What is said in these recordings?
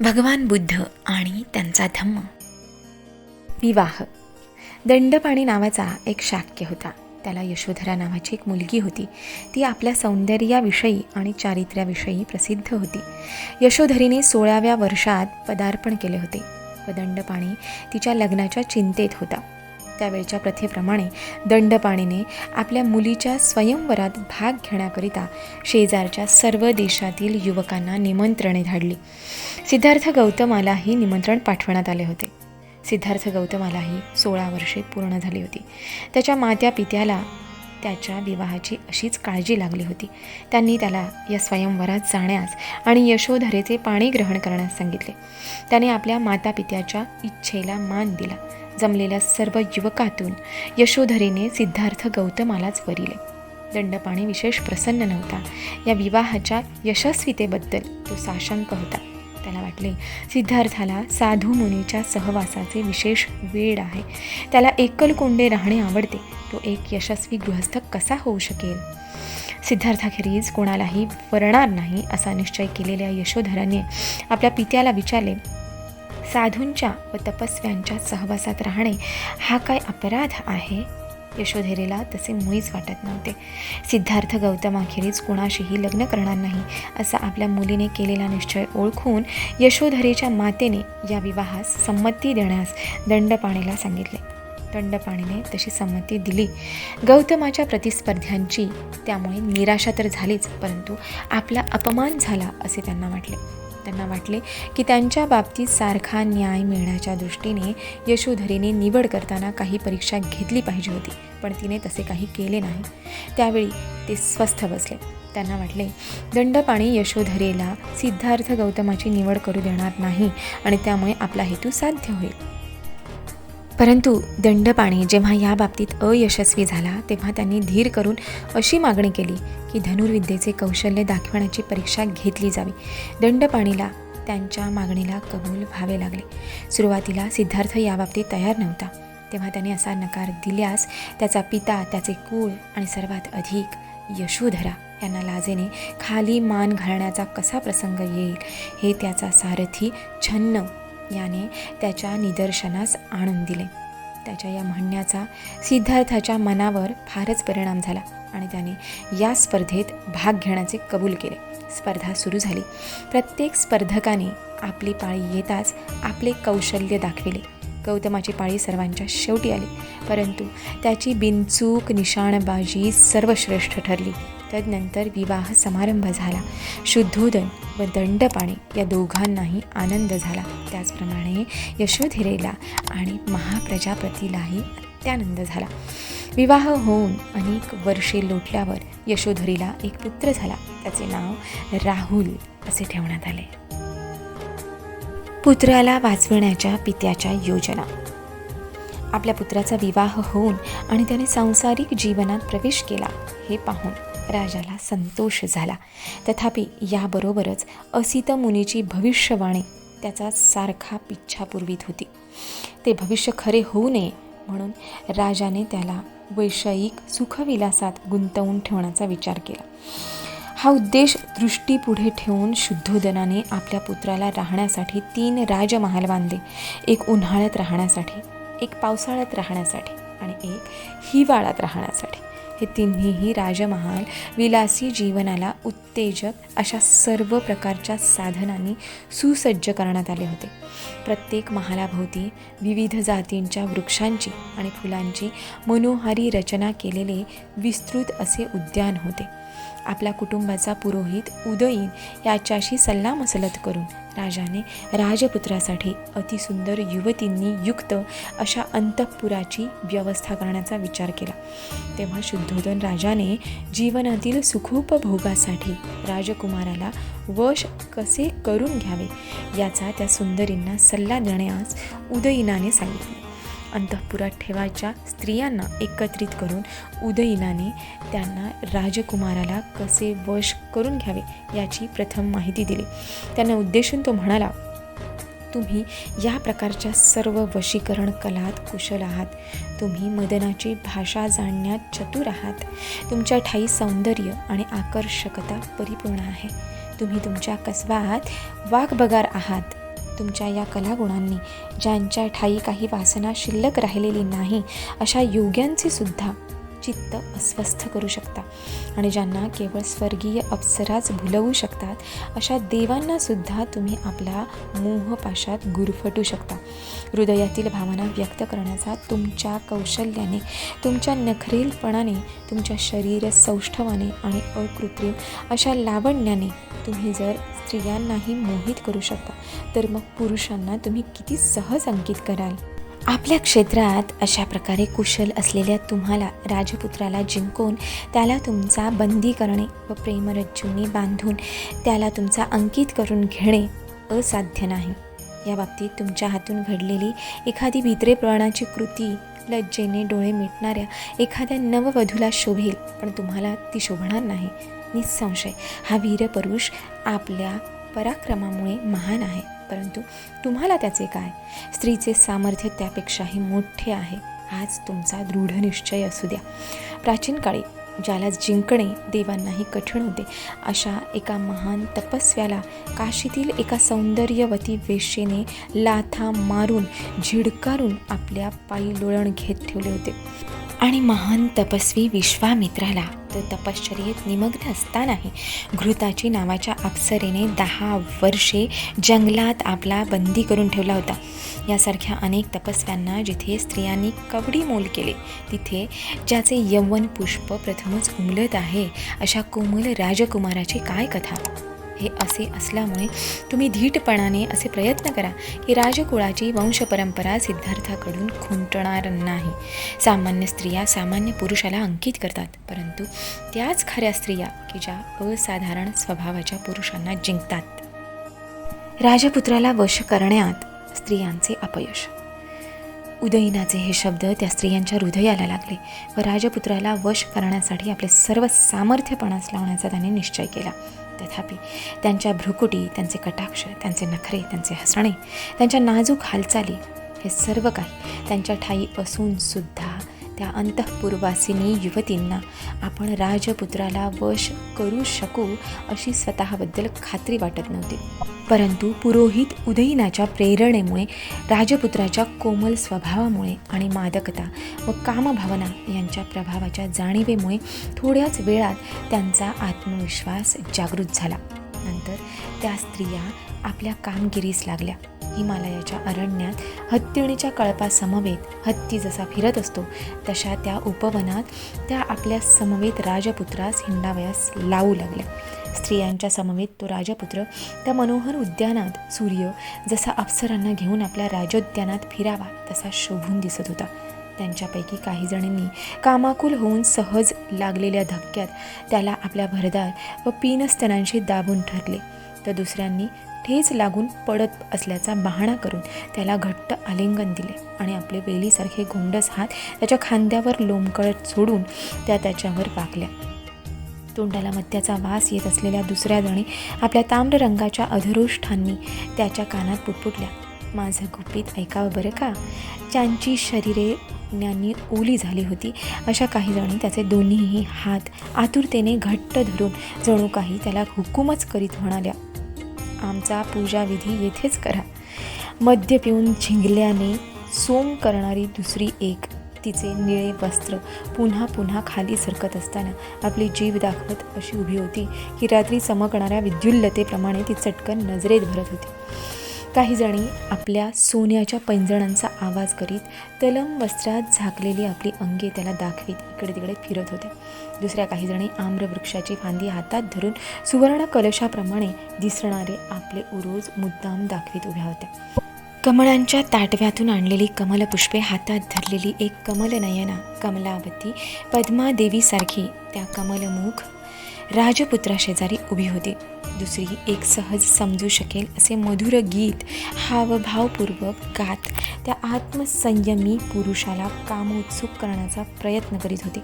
भगवान बुद्ध आणि त्यांचा धम्म. विवाह. दंडपाणी नावाचा एक शाक्य होता. त्याला यशोधरा नावाची एक मुलगी होती. ती आपल्या सौंदर्याविषयी आणि चारित्र्याविषयी प्रसिद्ध होती. यशोधरीने सोळाव्या वर्षात पदार्पण केले होते. व दंडपाणी तिच्या लग्नाच्या चिंतेत होता. त्यावेळच्या प्रथेप्रमाणे दंडपाणीने आपल्या मुलीच्या स्वयंवरात भाग घेण्याकरिता शेजारच्या सर्व देशातील युवकांना निमंत्रणे धाडली. सिद्धार्थ गौतमालाही निमंत्रण पाठवण्यात आले होते. सिद्धार्थ गौतमालाही सोळा वर्षे पूर्ण झाली होती. त्याच्या मात्या पित्याला त्याच्या विवाहाची अशीच काळजी लागली होती. त्यांनी त्याला या स्वयंवरात जाण्यास आणि यशोधरेचे पाणी ग्रहण करण्यास सांगितले. त्याने आपल्या मातापित्याच्या इच्छेला मान दिला. जमलेल्या सर्व युवकातून यशोधरेने सिद्धार्थ गौतमालाच वरिले. दंडपाणी विशेष प्रसन्न नव्हता. या विवाहाच्या यशस्वीतेबद्दल तो साशंक होता. त्याला वाटले सिद्धार्थाला साधू मुनीच्या सहवासाचे विशेष वेळ आहे. त्याला एकलकोंडे राहणे आवडते. तो एक यशस्वी गृहस्थ कसा होऊ शकेल? सिद्धार्थाखेरीज कोणालाही वरणार नाही असा निश्चय केलेल्या यशोधराने आपल्या पित्याला विचारले साधूंच्या व तपस्व्यांच्या सहवासात राहणे हा काय अपराध आहे? यशोधेरेला तसे मुळीच वाटत नव्हते. सिद्धार्थ गौतमाखेरीज कोणाशीही लग्न करणार नाही असा आपल्या मुलीने केलेला निश्चय ओळखून यशोधरेच्या मातेने या विवाहास संमती देण्यास दंडपाणीला सांगितले. दंडपाणीने तशी संमती दिली. गौतमाच्या प्रतिस्पर्ध्यांची त्यामुळे निराशा तर झालीच परंतु आपला अपमान झाला असे त्यांना वाटले. त्यांना वाटले की त्यांच्या बाबतीत सारखा न्याय मिळण्याच्या दृष्टीने यशोधरीने निवड करताना काही परीक्षा घेतली पाहिजे होती पण तिने तसे काही केले नाही. त्यावेळी ते स्वस्थ बसले. त्यांना वाटले दंडपाणी यशोधरेला सिद्धार्थ गौतमाची निवड करू देणार नाही आणि त्यामुळे आपला हेतू साध्य होईल. परंतु दंडपाणी जेव्हा या बाबतीत अयशस्वी झाला तेव्हा त्यांनी धीर करून अशी मागणी केली की धनुर्विद्येचे कौशल्य दाखवण्याची परीक्षा घेतली जावी. दंडपाणीला त्यांच्या मागणीला कबूल व्हावे लागले. सुरुवातीला सिद्धार्थ याबाबतीत तयार नव्हता. तेव्हा त्याने असा नकार दिल्यास त्याचा पिता त्याचे कुळ आणि सर्वात अधिक यशोधरा यांना लाजेने खाली मान घालण्याचा कसा प्रसंग येईल हे त्याचा सारथी छन्न याने त्याच्या निदर्शनास आणून दिले. त्याच्या या म्हणण्याचा सिद्धार्थाच्या मनावर फारच परिणाम झाला आणि त्याने या स्पर्धेत भाग घेण्याचे कबूल केले. स्पर्धा सुरू झाली. प्रत्येक स्पर्धकाने आपली पाळी येताच आपले कौशल्य दाखविले. गौतमाची पाळी सर्वांच्या शेवटी आली परंतु त्याची बिनचूक निशाणबाजी सर्वश्रेष्ठ ठरली. तदनंतर विवाह समारंभ झाला. शुद्धोदन व दंडपाणी या दोघांनाही आनंद झाला. त्याचप्रमाणे यशोधीरेला आणि महाप्रजापतीलाही अत्यानंद झाला. विवाह होऊन अनेक वर्षे लोटल्यावर यशोधरीला एक पुत्र झाला. त्याचे नाव राहुल असे ठेवण्यात आले. पुत्राला वाचविण्याच्या पित्याच्या योजना. आपल्या पुत्राचा विवाह होऊन आणि त्याने सांसारिक जीवनात प्रवेश केला हे पाहून राजाला संतोष झाला. तथापि याबरोबरच असित मुनीची भविष्यवाणी त्याचा सारखा पिच्छा पुरवीत होती. ते भविष्य खरे होऊ नये म्हणून राजाने त्याला वैषयिक सुखविलासात गुंतवून ठेवण्याचा विचार केला. हा उद्देश दृष्टीपुढे ठेवून शुद्धोदनाने आपल्या पुत्राला राहण्यासाठी तीन राजमहाल बांधले एक उन्हाळ्यात राहण्यासाठी. एक पावसाळ्यात राहण्यासाठी आणि एक हिवाळ्यात राहण्यासाठी. हे तिन्हीही राजमहाल विलासी जीवनाला उत्तेजक अशा सर्व प्रकारच्या साधनांनी सुसज्ज करण्यात आले होते. प्रत्येक महालाभोवती विविध जातींच्या वृक्षांची आणि फुलांची मनोहारी रचना केलेले विस्तृत असे उद्यान होते. आपल्या कुटुंबाचा पुरोहित उदयीन याच्याशी सल्लामसलत करून राजाने राजपुत्रासाठी अतिसुंदर युवतींनी युक्त अशा अंतःपुराची व्यवस्था करण्याचा विचार केला. तेव्हा शुद्धोदन राजाने जीवनातील सुखोपभोगासाठी राजकुमाराला वश कसे करून घ्यावे याचा त्या सुंदरींना सल्ला देण्यास उदयीनाने सांगितले. अंतःपुरात ठेवायच्या स्त्रियांना एकत्रित करून उदयनाने त्यांना राजकुमाराला कसे वश करून घ्यावे याची प्रथम माहिती दिली. त्यांना उद्देशून तो म्हणाला तुम्ही या प्रकारच्या सर्व वशीकरण कलात कुशल आहात. तुम्ही मदनाची भाषा जाणण्यात चतुर आहात. तुमच्या ठाई सौंदर्य आणि आकर्षकता परिपूर्ण आहे. तुम्ही तुमच्या कसबात वाघबगार आहात. तुमच्या या कलागुणांनी ज्यांच्या ठाई काही वासना शिल्लक राहिलेली नाही अशा योग्यांचीसुद्धा चित्त अस्वस्थ करू शकता. आणि ज्यांना केवळ स्वर्गीय अप्सराच भुलवू शकतात अशा देवांना सुद्धा तुम्ही आपला मोहपाशात गुरफटू शकता. हृदयातील भावना व्यक्त करण्याचा तुमच्या कौशल्याने तुमच्या नखरेलपणाने तुमच्या शरीर सौष्ठवाने आणि अकृत्रिम अशा लावण्याने तुम्ही जर स्त्रियांनाही मोहित करू शकता तर मग पुरुषांना तुम्ही किती सहज अंकित कराल? आपल्या क्षेत्रात अशा प्रकारे कुशल असलेल्या तुम्हाला राजपुत्राला जिंकून त्याला तुमचा बंदी करणे व प्रेमरज्जूने बांधून त्याला तुमचा अंकित करून घेणे असाध्य नाही. या बाबतीत तुमच्या हातून घडलेली एखादी भित्रेप्रणाची कृती लज्जेने डोळे मिटणाऱ्या एखाद्या नववधूला शोभेल पण तुम्हाला ती शोभणार नाही. निसंशय हा वीरपुरुष आपल्या पराक्रमामुळे महान आहे. परंतु तुम्हाला त्याचे काय? स्त्रीचे सामर्थ्य त्यापेक्षाही मोठे आहे. हाच तुमचा दृढ निश्चय असू द्या. प्राचीन काळी ज्याला जिंकणे देवांनाही कठीण होते अशा एका महान तपस्व्याला काशीतील एका सौंदर्यवती वेशेने लाथा मारून झिडकारून आपल्या पायी लोळण घेत ठेवले होते. आणि महान तपस्वी विश्वामित्राला. तो तपश्चर्येत निमग्न असतानाही घृताची नावाच्या अप्सरेने दहा वर्षे जंगलात आपला बंदी करून ठेवला होता. यासारख्या अनेक तपस्व्यांना जिथे स्त्रियांनी कवडी मोल केले तिथे ज्याचे यवन पुष्प प्रथमच उमलत आहे अशा कोमल राजकुमाराची काय कथा? हे असे असल्यामुळे तुम्ही धीटपणाने असे प्रयत्न करा की राजकुळाची वंशपरंपरा सिद्धार्थाकडून खुंटणार नाही. सामान्य स्त्रिया सामान्य पुरुषाला अंकित करतात परंतु त्याच खऱ्या स्त्रिया की ज्या असाधारण स्वभावाच्या पुरुषांना जिंकतात. राजपुत्राला वश करण्यात स्त्रियांचे अपयश. उदयनाचे हे शब्द त्या स्त्रियांच्या हृदयाला लागले व राजपुत्राला वश करण्यासाठी आपले सर्व सामर्थ्यपणास लावण्याचा त्याने निश्चय केला. तथापि त्यांच्या भ्रुकुटी त्यांचे कटाक्ष त्यांचे नखरे त्यांचे हसणे त्यांच्या नाजूक हालचाली हे सर्व काही त्यांच्या ठाई असून सुद्धा त्या अंतःपूर्वासिनी युवतींना आपण राजपुत्राला वश करू शकू अशी स्वतःबद्दल खात्री वाटत नव्हती. परंतु पुरोहित उदयनाच्या प्रेरणेमुळे राजपुत्राच्या कोमल स्वभावामुळे आणि मादकता व कामभावना यांच्या प्रभावाच्या जाणीवेमुळे थोड्याच वेळात त्यांचा आत्मविश्वास जागृत झाला. नंतर त्या स्त्रिया आपल्या कामगिरीस लागल्या. हिमालयाच्या अरण्यात हत्तीणीच्या कळपासमवेत हत्ती जसा फिरत असतो तशा त्या उपवनात त्या आपल्या समवेत राजपुत्रास हिंडावयास लावू लागल्या. स्त्रियांच्या समवेत तो राजपुत्र त्या मनोहर उद्यानात सूर्य जसा अप्सरांना घेऊन आपल्या राजोद्यानात फिरावा तसा शोभून दिसत होता. त्यांच्यापैकी काही जणींनी कामाकुल होऊन सहज लागलेल्या धक्क्यात त्याला आपल्या भरदार व पीनस्तनांशी दाबून ठरले. तर दुसऱ्यांनी ठेच लागून पडत असल्याचा बहाणा करून त्याला घट्ट आलिंगन दिले आणि आपले वेलीसारखे गोंडस हात त्याच्या खांद्यावर लोंबकळत सोडून त्या त्याच्यावर वाकल्या तोंडाला मत्याचा वास येत असलेल्या दुसऱ्या जणी आपल्या ताम्र रंगाच्या अधरोष्ठांनी त्याच्या कानात पुटपुटल्या. माझं गुपित ऐकावं बरं का? ज्यांची शरीरे ज्ञानी ओली झाली होती अशा काही जणी त्याचे दोन्हीही हात आतुरतेने घट्ट धरून जणू काही त्याला हुकूमच करीत म्हणाल्या. आमचा पूजाविधी येथेच करा. मद्य पिऊन झिंगल्याने सोम करणारी दुसरी एक तिचे निळे वस्त्र पुन्हा पुन्हा खाली सरकत असताना आपली जीव दाखवत अशी उभी होती की रात्री चमकणाऱ्या विद्युल्लतेप्रमाणे ती चटकन नजरेत भरत होती. काही जणी आपल्या सोन्याच्या पैंजणांचा आवाज करीत तलम वस्त्रात झाकलेली आपली अंगे त्याला दाखवीत. इकडे तिकडे फिरत होते. दुसऱ्या काही जणी आम्रवृक्षाची फांदी हातात धरून सुवर्ण कलशाप्रमाणे दिसणारे आपले उरोज मुद्दाम दाखवीत उभ्या होत्या. कमळांच्या ताटव्यातून आणलेली कमलपुष्पे हातात धरलेली एक कमलनयना कमलावती पद्मादेवीसारखी त्या कमलमुख राजपुत्राशेजारी उभी होती. दुसरी एक सहज समजू शकेल असे मधुर गीत हावभावपूर्वक गात त्या आत्मसंयमी पुरुषाला कामोत्सुक करण्याचा प्रयत्न करीत होती.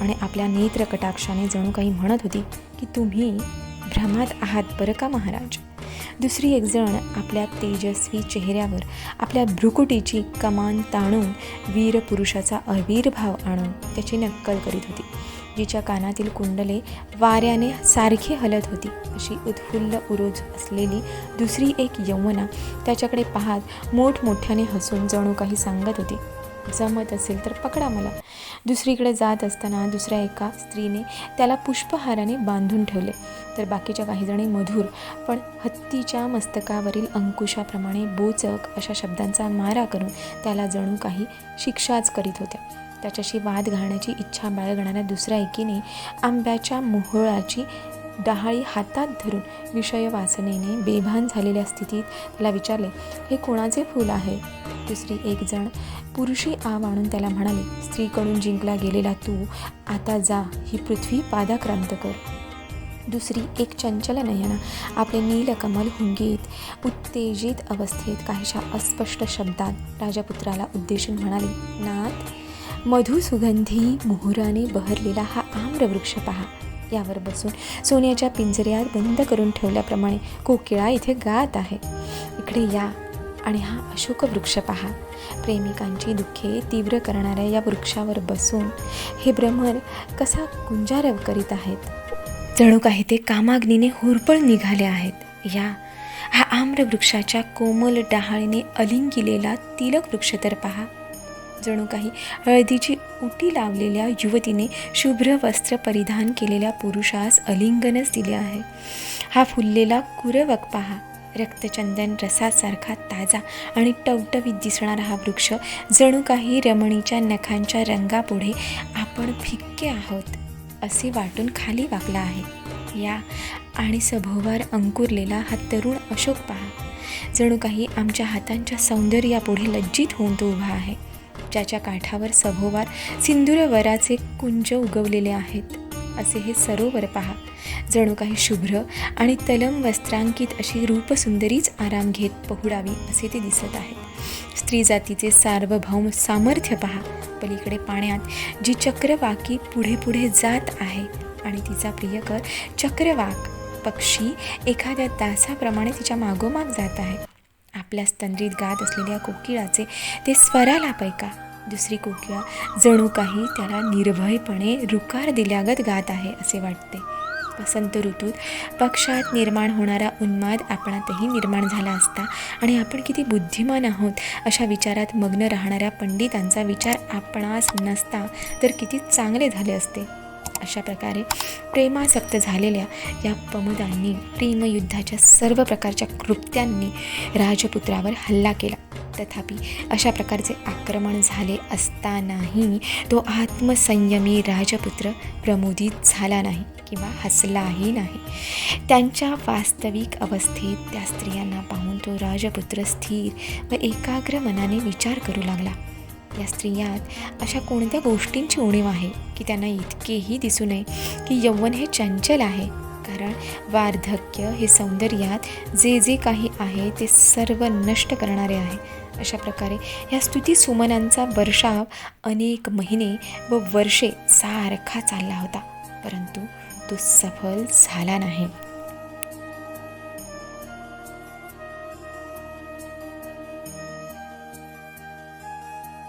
आणि आपल्या नेत्रकटाक्षाने जणू काही म्हणत होती की तुम्ही भ्रमात आहात बरं का महाराज? दुसरी एकजण आपल्या तेजस्वी चेहऱ्यावर आपल्या भ्रुकुटीची कमान ताणून वीर पुरुषाचा अवीरभाव आणून त्याची नक्कल करीत होती. जिच्या कानातील कुंडले वाऱ्याने सारखी हलत होती. अशी उत्फुल्ल उरोज असलेली दुसरी एक यमुना त्याच्याकडे पाहत मोठमोठ्याने हसून जणू काही सांगत होती. जमत असेल तर पकडा मला. दुसरीकडे जात असताना दुसऱ्या एका स्त्रीने त्याला पुष्पहाराने बांधून ठेवले. तर बाकीच्या काहीजणी मधुर पण हत्तीच्या मस्तकावरील अंकुशाप्रमाणे बोचक अशा शब्दांचा मारा करून त्याला जणू काही शिक्षाच करीत होत्या. त्याच्याशी वाद घालण्याची इच्छा बाळगणाऱ्या दुसऱ्या एकीने आंब्याच्या मोहळाची डहाळी हातात धरून विषय वाचनेने बेभान झालेल्या स्थितीत त्याला विचारले हे कोणाचे फूल आहे? दुसरी एक जण पुरुषी आव आणून त्याला म्हणाली स्त्रीकडून जिंकला गेलेला तू आता जा ही पृथ्वी पादाक्रांत कर. दुसरी एक चंचल नयना आपले नीलकमल हुंगीत उत्तेजित अवस्थेत काहीशा अस्पष्ट शब्दात राजपुत्राला उद्देशून म्हणाली नाथ मधुसुगंधी मोहराने बहरलेला हा आम्रवृक्ष पहा. यावर बसून सोन्याच्या पिंजऱ्यात बंद करून ठेवल्याप्रमाणे कोकिळा इथे गात आहे. इकडे या आणि हा अशोक वृक्ष पहा. प्रेमिकांची दुःखे तीव्र करणाऱ्या या वृक्षावर बसून हे भ्रमर कसा गुंजारव करीत आहेत? जणू काही ते कामाग्नीने होरपळ निघाले आहेत. या हा आम्रवृक्षाच्या कोमल डहाळीने अलिंगिलेला तिलक वृक्ष तर पहा. जणू काही हळदीची उटी लावलेल्या युवतीने शुभ्र वस्त्र परिधान केलेल्या पुरुषास अलिंगनच दिले आहे. हा फुललेला कुरवक पहा. रक्तचंदन रसासारखा ताजा आणि टवटवीत दिसणारा हा वृक्ष जणू काही रमणीच्या नखांच्या रंगापुढे आपण फिक्के आहोत असे वाटून खाली वाकला आहे. या आणि सभोवार अंकुरलेला हा तरुण अशोक पहा. जणू काही आमच्या हातांच्या सौंदर्यापुढे लज्जित होऊन तो उभा आहे. ज्याच्या काठावर सभोवार सिंदूरवराचे कुंज उगवलेले आहेत. असे हे सरोवर पहा. जणू काही शुभ्र आणि तलम वस्त्रांकित अशी रूपसुंदरीच आराम घेत पहुडावी असे ते दिसत आहेत. स्त्री जातीचे सार्वभौम सामर्थ्य पहा. पलीकडे पाण्यात जी चक्रवाकी पुढे पुढे जात आहे आणि तिचा प्रियकर चक्रवाक पक्षी एखाद्या दासाप्रमाणे तिच्या मागोमाग जात आहे. आपल्या स्तंद्रीत गात असलेल्या कोकिळाचे ते स्वराला पैका. दुसरी कोकिळा जणू काही त्याला निर्भयपणे रुकार दिल्यागत गात आहे असे वाटते. वसंत ऋतूत पक्षात निर्माण होणारा उन्माद आपणातही निर्माण झाला असता आणि आपण किती बुद्धिमान आहोत अशा विचारात मग्न राहणाऱ्या पंडितांचा विचार आपणास नसता तर किती चांगले झाले असते. अशा प्रकारे प्रेमासक्त झालेल्या या पमुदांनी प्रेमयुद्धाच्या सर्व प्रकारच्या कृत्यांनी राजपुत्रावर हल्ला केला. तथापि अशा प्रकारचे आक्रमण झाले असतानाही तो आत्मसंयमी राजपुत्र प्रमोदित झाला नाही किंवा हसलाही नाही. त्यांच्या वास्तविक अवस्थेत त्या स्त्रियांना पाहून तो राजपुत्र स्थिर व एकाग्र मनाने विचार करू लागला. या स्त्रियात अशा कोणत्या गोष्टींची उणीव आहे की त्यांना इतकेही दिसू नये की यौवन हे चंचल आहे? कारण वार्धक्य हे सौंदर्यात जे जे काही आहे ते सर्व नष्ट करणारे आहे. अशा प्रकारे या स्तुती सुमनांचा वर्षाव अनेक महिने व वर्षे सारखा चालला होता. परंतु तो सफल झाला नाही.